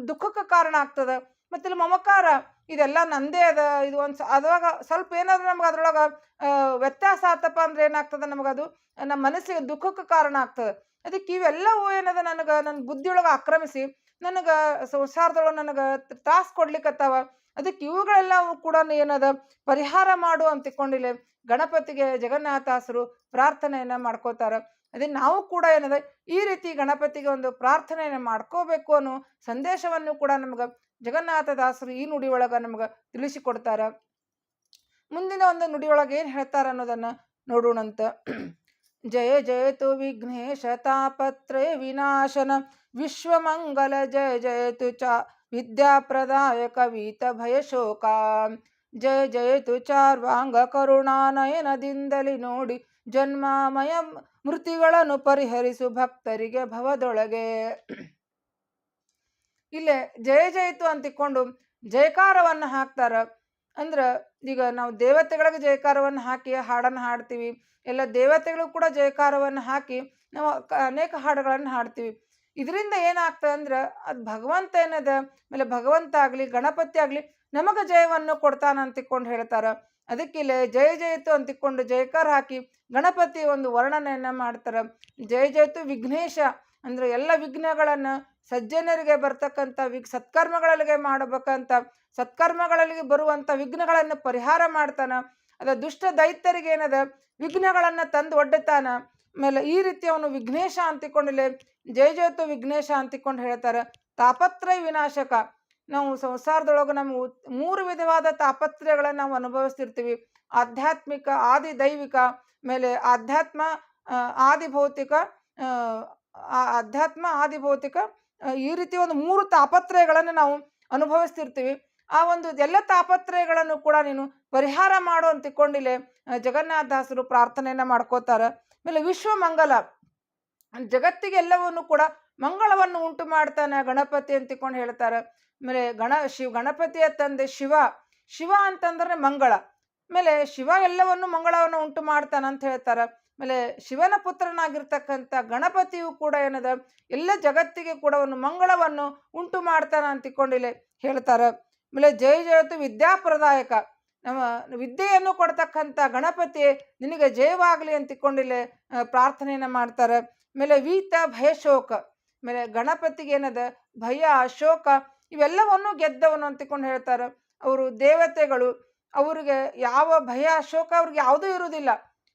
ದುಃಖಕ್ಕೆ ಕಾರಣ ಆಗ್ತದೆ. ಮತ್ತೆ ಇಲ್ಲಿ ಮಮಕಾರ, ಇದೆಲ್ಲ ನಂದೇ ಅದ, ಇದು ಒಂದು ಅದ್ರಾಗ ಸ್ವಲ್ಪ ಏನಾದ್ರು ನಮ್ಗೆ ಅದ್ರೊಳಗೆ ವ್ಯತ್ಯಾಸ ಆತಪ್ಪ ಅಂದ್ರೆ ಏನಾಗ್ತದೆ ನಮಗದು ನಮ್ಮ ಮನಸ್ಸಿಗೆ ದುಃಖಕ್ಕೆ ಕಾರಣ ಆಗ್ತದೆ. ಅದಕ್ಕೆ ಇವೆಲ್ಲವೂ ಏನದ ನನಗೆ ನನ್ನ ಬುದ್ಧಿಯೊಳಗೆ ಆಕ್ರಮಿಸಿ, ನನಗೆ ಸಂಸಾರದೊಳಗೆ ನನಗೆ ತ್ರಾಸ ಕೊಡ್ಲಿಕ್ಕತ್ತಾವ ಅದಕ್ಕೆ ಇವುಗಳೆಲ್ಲ ಕೂಡ ಏನದ, ಪರಿಹಾರ ಮಾಡು ಅಂತ ತಿಳ್ಕೊಂಡಿಲ್ಲ ಗಣಪತಿಗೆ ಜಗನ್ನಾಥಾಸರು ಪ್ರಾರ್ಥನೆಯನ್ನ ಮಾಡ್ಕೋತಾರ. ಅದೇ ನಾವು ಕೂಡ ಏನದ ಈ ರೀತಿ ಗಣಪತಿಗೆ ಒಂದು ಪ್ರಾರ್ಥನೆಯನ್ನು ಮಾಡ್ಕೋಬೇಕು ಅನ್ನೋ ಸಂದೇಶವನ್ನು ಕೂಡ ನಮ್ಗೆ ಜಗನ್ನಾಥದಾಸರು ಈ ನುಡಿ ಒಳಗ ನಮ್ಗೆ ತಿಳಿಸಿಕೊಡ್ತಾರ. ಮುಂದಿನ ಒಂದು ನುಡಿಯೊಳಗೆ ಏನು ಹೇಳ್ತಾರ ಅನ್ನೋದನ್ನ ನೋಡೋಣಂತ. ಜಯ ಜಯತು ವಿಘ್ನೇಶ ತಾಪತ್ರಯ ವಿನಾಶನ ವಿಶ್ವಮಂಗಲ ಜಯ ಜಯತು ಚ ವಿದ್ಯಾಪ್ರದಾಯಕ ವೀತ ಭಯ ಶೋಕ. ಜಯ ಜಯತು ಚಾರ್ವಾಂಗ ಕರುಣಾನಯನದಿಂದಲಿ ನೋಡಿ ಜನ್ಮಾಮಯ ಮೃತಿಗಳನ್ನು ಪರಿಹರಿಸು ಭಕ್ತರಿಗೆ ಭವದೊಳಗೆ. ಇಲ್ಲೇ ಜಯ ಜಯಿತು ಅಂತಿಕೊಂಡು ಜಯಕಾರವನ್ನು ಹಾಕ್ತಾರ. ಅಂದ್ರ ಈಗ ನಾವು ದೇವತೆಗಳಿಗೆ ಜಯಕಾರವನ್ನು ಹಾಕಿ ಹಾಡನ್ನು ಹಾಡ್ತೀವಿ. ಎಲ್ಲ ದೇವತೆಗಳು ಕೂಡ ಜಯಕಾರವನ್ನು ಹಾಕಿ ನಾವು ಅನೇಕ ಹಾಡುಗಳನ್ನು ಹಾಡ್ತೀವಿ. ಇದರಿಂದ ಏನಾಗ್ತದೆ ಅಂದ್ರೆ ಅದು ಭಗವಂತ ಏನದ? ಆಮೇಲೆ ಭಗವಂತ ಆಗಲಿ, ಗಣಪತಿ ಆಗಲಿ ನಮಗೆ ಜಯವನ್ನು ಕೊಡ್ತಾನ ಅಂತಿಕೊಂಡು ಹೇಳ್ತಾರ. ಅದಕ್ಕೆ ಇಲ್ಲಿ ಜಯ ಜಯತು ಅಂತಿಕೊಂಡು ಜಯಕಾರ ಹಾಕಿ ಗಣಪತಿ ಒಂದು ವರ್ಣನೆಯನ್ನು ಮಾಡ್ತಾರೆ. ಜಯ ಜಯತು ವಿಘ್ನೇಶ ಅಂದ್ರೆ ಎಲ್ಲ ವಿಘ್ನಗಳನ್ನ ಸಜ್ಜನರಿಗೆ ಬರ್ತಕ್ಕಂಥ ವಿಘ್ ಸತ್ಕರ್ಮಗಳಿಗೆ ಮಾಡಬೇಕಂತ ಸತ್ಕರ್ಮಗಳಲ್ಲಿ ಬರುವಂಥ ವಿಘ್ನಗಳನ್ನು ಪರಿಹಾರ ಮಾಡ್ತಾನ. ಅದ ದುಷ್ಟ ದೈತ್ಯರಿಗೆ ಏನದ ವಿಘ್ನಗಳನ್ನ ತಂದು ಒಡ್ಡತಾನ. ಆಮೇಲೆ ಈ ರೀತಿ ಅವನು ವಿಘ್ನೇಶ ಅಂತಿಕೊಂಡಿಲ್ಲ ಜಯ ಜಯತು ವಿಘ್ನೇಶ ಅಂತಿಕೊಂಡು ಹೇಳ್ತಾರೆ. ತಾಪತ್ರಯ ವಿನಾಶಕ ನಾವು ಸಂಸಾರದೊಳಗೆ ನಾವು ಮೂರು ವಿಧವಾದ ತಾಪತ್ರಯಗಳನ್ನು ನಾವು ಅನುಭವಿಸ್ತಿರ್ತೀವಿ. ಆಧ್ಯಾತ್ಮಿಕ, ಆದಿ ದೈವಿಕ, ಮೇಲೆ ಆಧ್ಯಾತ್ಮ ಆದಿ ಭೌತಿಕ ಆಧ್ಯಾತ್ಮ, ಆದಿ ಭೌತಿಕ ಈ ರೀತಿ ಒಂದು ಮೂರು ತಾಪತ್ರಯಗಳನ್ನು ನಾವು ಅನುಭವಿಸ್ತಿರ್ತೀವಿ. ಆ ಒಂದು ಎಲ್ಲ ತಾಪತ್ರಯಗಳನ್ನು ಕೂಡ ನೀನು ಪರಿಹಾರ ಮಾಡು ಅಂತ ತಿಳ್ಕೊಂಡಿಲೆ ಜಗನ್ನಾಥದಾಸರು ಪ್ರಾರ್ಥನೆಯನ್ನು ಮಾಡ್ಕೋತಾರ. ಆಮೇಲೆ ವಿಶ್ವ ಮಂಗಲ ಜಗತ್ತಿಗೆ ಎಲ್ಲವನ್ನು ಕೂಡ ಮಂಗಳವನ್ನು ಉಂಟು ಮಾಡ್ತಾನೆ ಗಣಪತಿ ಅಂತ ತಿಳ್ಕೊಂಡು ಹೇಳ್ತಾರೆ. ಆಮೇಲೆ ಗಣ, ಶಿವ, ಗಣಪತಿಯ ತಂದೆ ಶಿವ ಶಿವ ಅಂತಂದ್ರೆ ಮಂಗಳ. ಆಮೇಲೆ ಶಿವ ಎಲ್ಲವನ್ನು ಮಂಗಳವನ್ನು ಉಂಟು ಮಾಡ್ತಾನೆ ಅಂತ ಹೇಳ್ತಾರೆ. ಆಮೇಲೆ ಶಿವನ ಪುತ್ರನಾಗಿರ್ತಕ್ಕಂಥ ಗಣಪತಿಯು ಕೂಡ ಏನದ, ಎಲ್ಲ ಜಗತ್ತಿಗೆ ಕೂಡ ಒಂದು ಮಂಗಳವನ್ನು ಉಂಟು ಮಾಡ್ತಾನ ಅಂತ ತಿಳ್ಕೊಂಡಿಲೆ ಹೇಳ್ತಾರೆ. ಆಮೇಲೆ ಜಯ ಜಯತು ವಿದ್ಯಾಪ್ರದಾಯಕ. ನಮ್ಮ ವಿದ್ಯೆಯನ್ನು ಕೊಡ್ತಕ್ಕಂಥ ಗಣಪತಿ ನಿನಗೆ ಜಯವಾಗಲಿ ಅಂತ ಪ್ರಾರ್ಥನೆಯನ್ನು ಮಾಡ್ತಾರೆ. ಆಮೇಲೆ ವೀತ ಭಯ ಶೋಕ ಆಮೇಲೆ ಗಣಪತಿಗೆ ಏನದ, ಭಯ ಶೋಕ ಇವೆಲ್ಲವನ್ನು ಗೆದ್ದವನು ಅಂತಿಕೊಂಡು ಹೇಳ್ತಾರೆ. ಅವರು ದೇವತೆಗಳು, ಅವ್ರಿಗೆ ಯಾವ ಭಯ ಅಶೋಕ ಅವ್ರಿಗೆ ಯಾವುದೂ ಇರುವುದಿಲ್ಲ.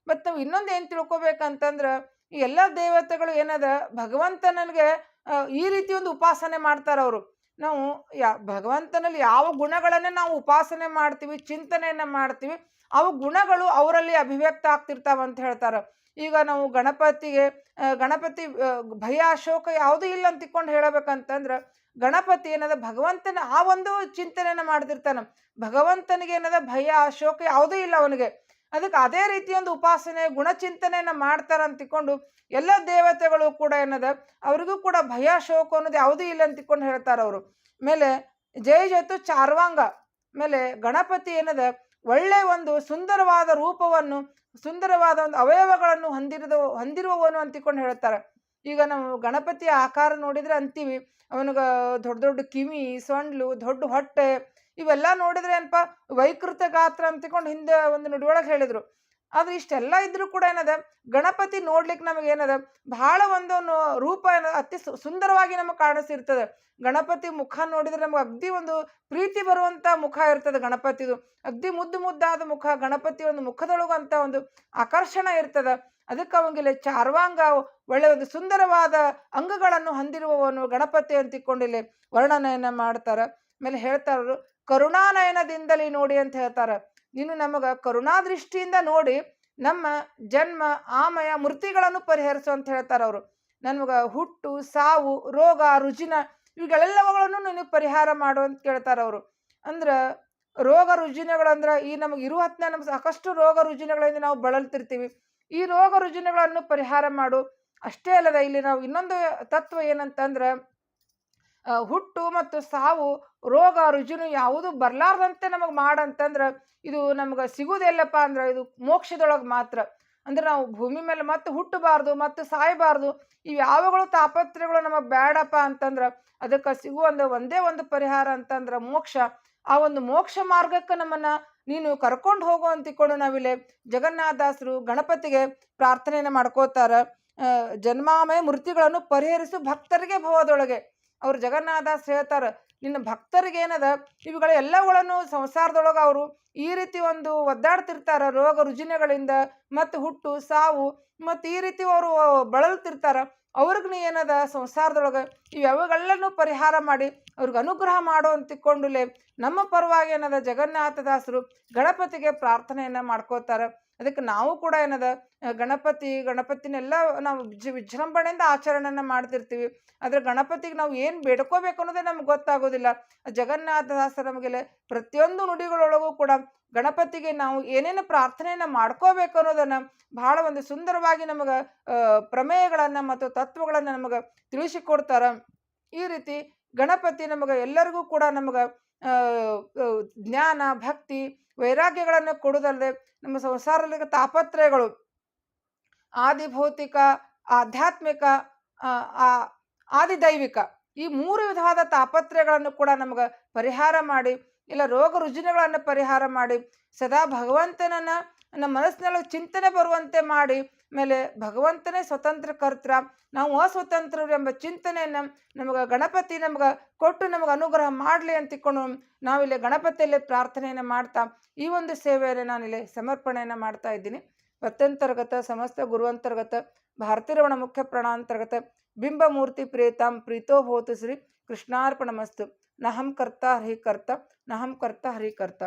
ಮತ್ತು ನಾವು ಇನ್ನೊಂದು ಏನು ತಿಳ್ಕೊಬೇಕಂತಂದ್ರೆ, ಈ ಎಲ್ಲ ದೇವತೆಗಳು ಏನದ ಭಗವಂತನಿಗೆ ಈ ರೀತಿ ಒಂದು ಉಪಾಸನೆ ಮಾಡ್ತಾರೆ ಅವರು. ನಾವು ಯಾ, ಭಗವಂತನಲ್ಲಿ ಯಾವ ಗುಣಗಳನ್ನೇ ನಾವು ಉಪಾಸನೆ ಮಾಡ್ತೀವಿ, ಚಿಂತನೆಯನ್ನ ಮಾಡ್ತೀವಿ, ಅವು ಗುಣಗಳು ಅವರಲ್ಲಿ ಅಭಿವ್ಯಕ್ತ ಆಗ್ತಿರ್ತಾವ ಅಂತ ಹೇಳ್ತಾರೆ. ಈಗ ನಾವು ಗಣಪತಿಗೆ ಗಣಪತಿ ಭಯ ಅಶೋಕ ಯಾವುದೂ ಇಲ್ಲ ಅಂತ ತಿಕ್ಕೊಂಡು ಹೇಳಬೇಕಂತಂದ್ರೆ ಗಣಪತಿ ಏನದ ಭಗವಂತನ ಆ ಒಂದು ಚಿಂತನೆಯನ್ನು ಮಾಡ್ತಿರ್ತಾನೆ. ಭಗವಂತನಿಗೆ ಏನದ ಭಯ, ಶೋಕ ಯಾವುದೂ ಇಲ್ಲ ಅವನಿಗೆ. ಅದಕ್ಕೆ ಅದೇ ರೀತಿಯ ಒಂದು ಉಪಾಸನೆ ಗುಣಚಿಂತನೆಯನ್ನು ಮಾಡ್ತಾರ ಅಂತ ತಿಕೊಂಡು ಎಲ್ಲ ದೇವತೆಗಳು ಕೂಡ ಏನದ ಅವ್ರಿಗೂ ಕೂಡ ಭಯ, ಶೋಕ ಅನ್ನೋದು ಯಾವುದೂ ಇಲ್ಲ ಅಂತ ತಿಕೊಂಡು ಹೇಳ್ತಾರೆ ಅವರು. ಮೇಲೆ ಜಯ ಜಯತು ಚಾರ್ವಾಂಗ. ಮೇಲೆ ಗಣಪತಿ ಏನದ ಒಳ್ಳೆ ಒಂದು ಸುಂದರವಾದ ರೂಪವನ್ನು, ಸುಂದರವಾದ ಒಂದು ಅವಯವಗಳನ್ನು ಹೊಂದಿರದ, ಹೊಂದಿರುವವನು ಅಂತಿಕೊಂಡು ಹೇಳ್ತಾರೆ. ಈಗ ನಾವು ಗಣಪತಿ ಆಕಾರ ನೋಡಿದ್ರೆ ಅಂತೀವಿ. ಅವನಿಗೆ ದೊಡ್ಡ ದೊಡ್ಡ ಕಿವಿ, ಸೊಂಡ್ಲು, ದೊಡ್ಡ ಹೊಟ್ಟೆ ಇವೆಲ್ಲ ನೋಡಿದ್ರೆ ಏನಪ್ಪ ವೈಕೃತ ಗಾತ್ರ ಅಂತ ತಿಕೊಂಡು ಹಿಂದೆ ಒಂದು ನುಡಿಯೊಳಗೆ ಹೇಳಿದರು. ಆದ್ರೆ ಇಷ್ಟೆಲ್ಲ ಇದ್ರೂ ಕೂಡ ಏನದ, ಗಣಪತಿ ನೋಡ್ಲಿಕ್ಕೆ ನಮಗೆ ಏನದ, ಬಹಳ ಒಂದು ರೂಪ ಅತಿ ಸುಂದರವಾಗಿ ನಮಗೆ ಕಾಣಿಸಿರ್ತದೆ. ಗಣಪತಿ ಮುಖ ನೋಡಿದ್ರೆ ನಮ್ಗೆ ಅಗ್ದಿ ಒಂದು ಪ್ರೀತಿ ಬರುವಂತ ಮುಖ ಇರ್ತದೆ ಗಣಪತಿದು. ಅಗ್ದಿ ಮುದ್ದು ಮುದ್ದಾದ ಮುಖ, ಗಣಪತಿ ಒಂದು ಮುಖದೊಳಗಂತ ಒಂದು ಆಕರ್ಷಣ ಇರ್ತದ. ಅದಕ್ಕೆ ಅವಂಗಿಲ್ಲ ಚಾರ್ವಾಂಗ ಒಳ್ಳೆಯ ಒಂದು ಸುಂದರವಾದ ಅಂಗಗಳನ್ನು ಹೊಂದಿರುವವನು ಗಣಪತಿ ಅಂತ ವರ್ಣನಯನ ಮಾಡ್ತಾರೆ. ಆಮೇಲೆ ಹೇಳ್ತಾರ ಕರುಣಾನಯನದಿಂದಲೇ ನೋಡಿ ಅಂತ ಹೇಳ್ತಾರೆ. ನೀನು ನಮಗೆ ಕರುಣಾ ದೃಷ್ಟಿಯಿಂದ ನೋಡಿ ನಮ್ಮ ಜನ್ಮ, ಆಮಯ ಮೃತಿಗಳನ್ನು ಪರಿಹರಿಸು ಅಂತ ಹೇಳ್ತಾರೆ ಅವರು. ನಮಗೆ ಹುಟ್ಟು, ಸಾವು, ರೋಗ, ರುಜಿನ ಇವುಗಳೆಲ್ಲವುಗಳನ್ನು ನಿನಗೆ ಪರಿಹಾರ ಮಾಡು ಅಂತ ಕೇಳ್ತಾರೆ ಅವರು. ಅಂದ್ರೆ ರೋಗ, ರುಜಿನಗಳಂದ್ರೆ ಈ ನಮಗೆ ಇರುವ ನಮ್ಗೆ ಸಾಕಷ್ಟು ರೋಗ, ರುಜಿನಗಳಿಂದ ನಾವು ಬಳಲ್ತಿರ್ತೀವಿ. ಈ ರೋಗ ರುಜಿನಗಳನ್ನು ಪರಿಹಾರ ಮಾಡು. ಅಷ್ಟೇ ಅಲ್ಲದ ಇಲ್ಲಿ ನಾವು ಇನ್ನೊಂದು ತತ್ವ ಏನಂತಂದ್ರೆ ಹುಟ್ಟು ಮತ್ತು ಸಾವು, ರೋಗ, ರುಜಿನ ಯಾವುದು ಬರ್ಲಾರ್ದಂತೆ ನಮಗೆ ಮಾಡಂತಂದ್ರ, ಇದು ನಮ್ಗೆ ಸಿಗುವುದೆಲ್ಲಪ್ಪ ಅಂದ್ರೆ ಇದು ಮೋಕ್ಷದೊಳಗೆ ಮಾತ್ರ. ಅಂದ್ರೆ ನಾವು ಭೂಮಿ ಮೇಲೆ ಮತ್ತೆ ಹುಟ್ಟಬಾರ್ದು, ಮತ್ತೆ ಸಾಯಬಾರ್ದು ಈ ಯಾವಾಗಲು ತಾಪತ್ರೆಗಳು ನಮಗೆ ಬೇಡಪ್ಪ ಅಂತಂದ್ರೆ, ಅದಕ್ಕೆ ಸಿಗುವ ಒಂದೇ ಒಂದು ಪರಿಹಾರ ಅಂತಂದ್ರೆ ಮೋಕ್ಷ. ಆ ಒಂದು ಮೋಕ್ಷ ಮಾರ್ಗಕ್ಕೆ ನಮ್ಮನ್ನ ನೀನು ಕರ್ಕೊಂಡು ಹೋಗು ಇಕ್ಕೊಂಡು ನಾವಿಲ್ಲಿ ಜಗನ್ನಾಥದಾಸರು ಗಣಪತಿಗೆ ಪ್ರಾರ್ಥನೆಯನ್ನ ಮಾಡ್ಕೋತಾರೆ. ಜನ್ಮಾಮಯ ಮೃತಿಗಳನ್ನು ಪರಿಹರಿಸು ಭಕ್ತರಿಗೆ ಭವದೊಳಗೆ. ಅವ್ರು ಜಗನ್ನಾಥದಾಸ್ ಹೇಳ್ತಾರೆ, ನಿನ್ನ ಭಕ್ತರಿಗೆ ಏನದ? ಇವುಗಳ ಎಲ್ಲವುಗಳನ್ನು ಸಂಸಾರದೊಳಗೆ ಅವರು ಈ ರೀತಿ ಒಂದು ಒದ್ದಾಡ್ತಿರ್ತಾರೆ, ರೋಗ ರುಜಿನಗಳಿಂದ ಮತ್ತು ಹುಟ್ಟು, ಸಾವು ಮತ್ತು ಈ ರೀತಿ ಅವರು ಬಳಲ್ತಿರ್ತಾರ. ಅವ್ರಿಗೆ ಏನದ? ಸಂಸಾರದೊಳಗೆ ಇವೆಲ್ಲನೂ ಪರಿಹಾರ ಮಾಡಿ ಅವ್ರಿಗೆ ಅನುಗ್ರಹ ಮಾಡೋ ಅಂತ ತಿಕ್ಕೊಂಡುಲೆ ನಮ್ಮ ಪರವಾಗಿ ಏನದ? ಜಗನ್ನಾಥದಾಸರು ಗಣಪತಿಗೆ ಪ್ರಾರ್ಥನೆಯನ್ನ ಮಾಡ್ಕೋತಾರ. ಅದಕ್ಕೆ ನಾವು ಕೂಡ ಏನದ ಗಣಪತಿ, ಗಣಪತಿನೆಲ್ಲ ನಾವು ವಿಜ್- ವಿಜೃಂಭಣೆಯಿಂದ ಆಚರಣೆಯನ್ನ ಮಾಡ್ತಿರ್ತೀವಿ. ಆದ್ರೆ ಗಣಪತಿಗೆ ನಾವು ಏನು ಬೇಡ್ಕೋಬೇಕು ಅನ್ನೋದೇ ನಮ್ಗೆ ಗೊತ್ತಾಗೋದಿಲ್ಲ. ಜಗನ್ನಾಥದಾಸರ ನಮಗೆಲ್ಲ ಪ್ರತಿಯೊಂದು ನುಡಿಗಳೊಳಗೂ ಕೂಡ ಗಣಪತಿಗೆ ನಾವು ಏನೇನು ಪ್ರಾರ್ಥನೆಯನ್ನ ಮಾಡ್ಕೋಬೇಕು ಅನ್ನೋದನ್ನ ಬಹಳ ಒಂದು ಸುಂದರವಾಗಿ ನಮಗೆ ಪ್ರಮೇಯಗಳನ್ನು ಮತ್ತು ತತ್ವಗಳನ್ನು ನಮಗೆ ತಿಳಿಸಿಕೊಡ್ತಾರ. ಈ ರೀತಿ ಗಣಪತಿ ನಮಗೆ ಎಲ್ಲರಿಗೂ ಕೂಡ ನಮಗೆ ಜ್ಞಾನ ಭಕ್ತಿ ವೈರಾಗ್ಯಗಳನ್ನು ಕೊಡುವುದಲ್ಲದೆ ನಮ್ಮ ಸಂಸಾರದಲ್ಲಿ ತಾಪತ್ರಯಗಳು ಆದಿ ಭೌತಿಕ ಆಧ್ಯಾತ್ಮಿಕ ಆ, ಆ, ಆದಿ ದೈವಿಕ ಈ ಮೂರು ವಿಧವಾದ ತಾಪತ್ರಯಗಳನ್ನು ಕೂಡ ನಮಗೆ ಪರಿಹಾರ ಮಾಡಿ ಇಲ್ಲ ರೋಗ ರುಜಿನಗಳನ್ನು ಪರಿಹಾರ ಮಾಡಿ ಸದಾ ಭಗವಂತನನ್ನ ನಮ್ಮ ಮನಸ್ಸಿನಲ್ಲಿ ಚಿಂತನೆ ಬರುವಂತೆ ಮಾಡಿ ಮೇಲೆ ಭಗವಂತನೇ ಸ್ವತಂತ್ರ ಕರ್ತ್ರ ನಾವು ಅಸ್ವತಂತ್ರರು ಎಂಬ ಚಿಂತನೆಯನ್ನು ನಮಗೆ ಗಣಪತಿ ನಮ್ಗೆ ಕೊಟ್ಟು ನಮಗೆ ಅನುಗ್ರಹ ಮಾಡಲಿ ಅಂತ ನಾವಿಲ್ಲಿ ಗಣಪತಿಯಲ್ಲಿ ಪ್ರಾರ್ಥನೆಯನ್ನು ಮಾಡ್ತಾ, ಈ ಒಂದು ಸೇವೆಯನ್ನು ನಾನಿಲ್ಲಿ ಸಮರ್ಪಣೆಯನ್ನು ಮಾಡ್ತಾ ಇದ್ದೀನಿ. ಪತ್ಯಂತರ್ಗತ ಸಮಸ್ತ ಗುರುವಂತರ್ಗತ, ಭಾರತೀರವಣ ಮುಖ್ಯ ಪ್ರಾಣಾಂತರ್ಗತ, ಬಿಂಬಮೂರ್ತಿ ಪ್ರೇತಾಂ ಪ್ರೀತೋ ಹೋತು ಶ್ರೀ ಕೃಷ್ಣಾರ್ಪಣಮಸ್ತು. ನಹಂ ಕರ್ತ ಹರಿ ಕರ್ತ, ನಹಂ ಕರ್ತ ಹರಿ ಕರ್ತ.